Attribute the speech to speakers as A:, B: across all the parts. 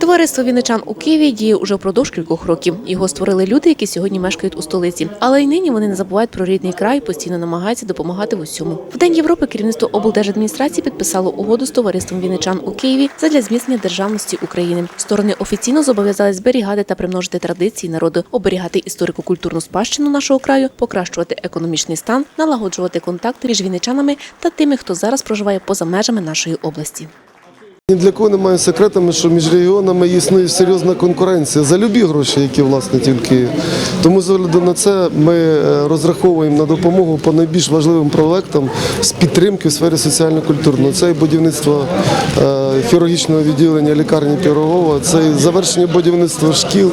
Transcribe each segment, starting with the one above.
A: Товариство Вінничан у Києві діє уже впродовж кількох років. Його створили люди, які сьогодні мешкають у столиці. Але й нині вони не забувають про рідний край, постійно намагаються допомагати в усьому. В День Європи керівництво облдержадміністрації підписало угоду з товариством Вінничан у Києві задля зміцнення державності України. Сторони офіційно зобов'язались зберігати та примножити традиції народу, оберігати історико-культурну спадщину нашого краю, покращувати економічний стан, налагоджувати контакти між вінничанами та тими, хто зараз проживає поза межами нашої області.
B: Ні для кого немає секретами, що між регіонами існує серйозна конкуренція за любі гроші, які власне тільки є. Тому з огляду на це ми е, розраховуємо на допомогу по найбільш важливим проектам з підтримки в сфері соціально-культурного. Це і будівництво е, хірургічного відділення лікарні Пірогова, це і завершення будівництва шкіл,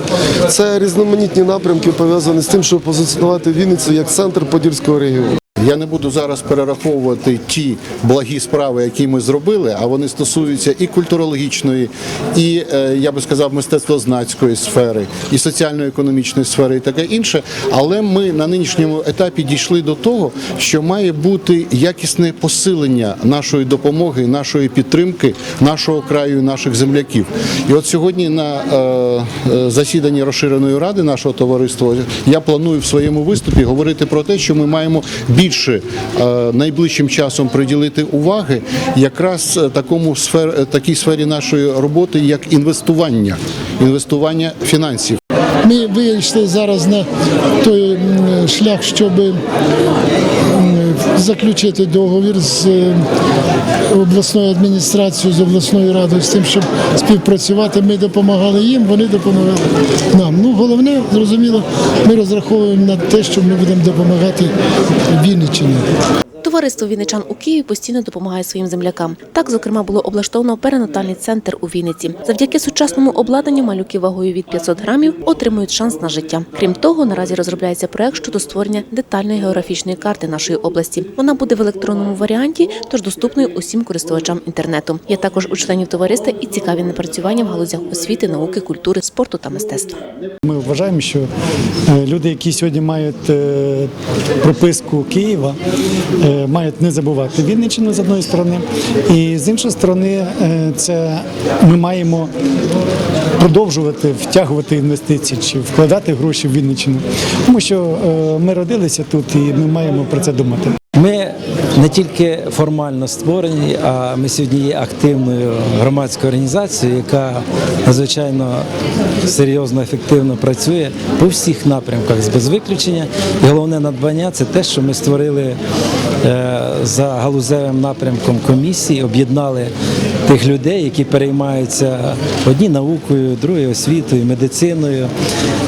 B: це різноманітні напрямки пов'язані з тим, щоб позиціонувати Вінницю як центр Подільського регіону.
C: Я не буду зараз перераховувати ті благі справи, які ми зробили, а вони стосуються і культурологічної, і е, я би сказав, мистецтвознавської сфери, і соціально-економічної сфери, і таке інше. Але ми на нинішньому етапі дійшли до того, що має бути якісне посилення нашої допомоги, нашої підтримки, нашого краю, і наших земляків. І от сьогодні на е, е, засіданні розширеної ради нашого товариства я планую в своєму виступі говорити про те, що ми маємо більше е, найближчим часом приділити уваги якраз е, такому сфер, е, такій сфері нашої роботи, як інвестування, інвестування фінансів.
D: Ми вийшли зараз на той шлях, щоб заключити договір з е, обласною адміністрацією, з обласною радою, з тим, щоб співпрацювати. Ми допомагали їм, вони допомагали нам. Ну, головне, зрозуміло, ми розраховуємо на те, що ми будемо допомагати Вінниччині.
A: Товариство Вінничан у Києві постійно допомагає своїм землякам. Так, зокрема, було облаштовано перинатальний центр у Вінниці. Завдяки сучасному обладнанню малюки вагою від 500 грамів отримують шанс на життя. Крім того, наразі розробляється проект щодо створення детальної географічної карти нашої області. Вона буде в електронному варіанті, тож доступною усім користувачам інтернету. Є також у членів товариства і цікаві напрацювання в галузях освіти, науки, культури, спорту та мистецтва.
E: Ми вважаємо, що е, люди, які сьогодні мають е, прописку Києва, е, мають не забувати Вінниччину з одної сторони, і з іншої сторони, е, це ми маємо продовжувати втягувати інвестиції чи вкладати гроші в Вінниччину, тому що е, ми родилися тут і ми маємо про це думати.
F: Ми не тільки формально створені, а ми сьогодні є активною громадською організацією, яка надзвичайно серйозно, ефективно працює по всіх напрямках без виключення. І головне надбання це те, що ми створили е, за галузевим напрямком комісії, об'єднали тих людей, які переймаються одні наукою, другі освітою, медициною,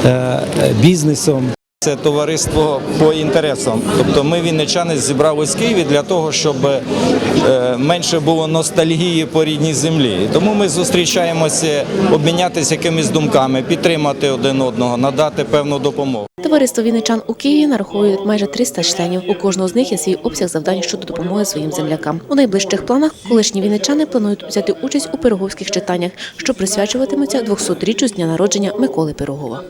F: е, бізнесом.
G: Це товариство по інтересам. Тобто ми вінничани зібрались в Києві для того, щоб е, менше було ностальгії по рідній землі. Тому ми зустрічаємося, обмінятися якимись думками, підтримати один одного, надати певну допомогу.
A: Товариство Вінничан у Києві нараховує майже 300 членів. У кожного з них є свій обсяг завдань щодо допомоги своїм землякам. У найближчих планах колишні вінничани планують взяти участь у пироговських читаннях, що присвячуватимуться 200-річчю з дня народження Миколи Пирогова.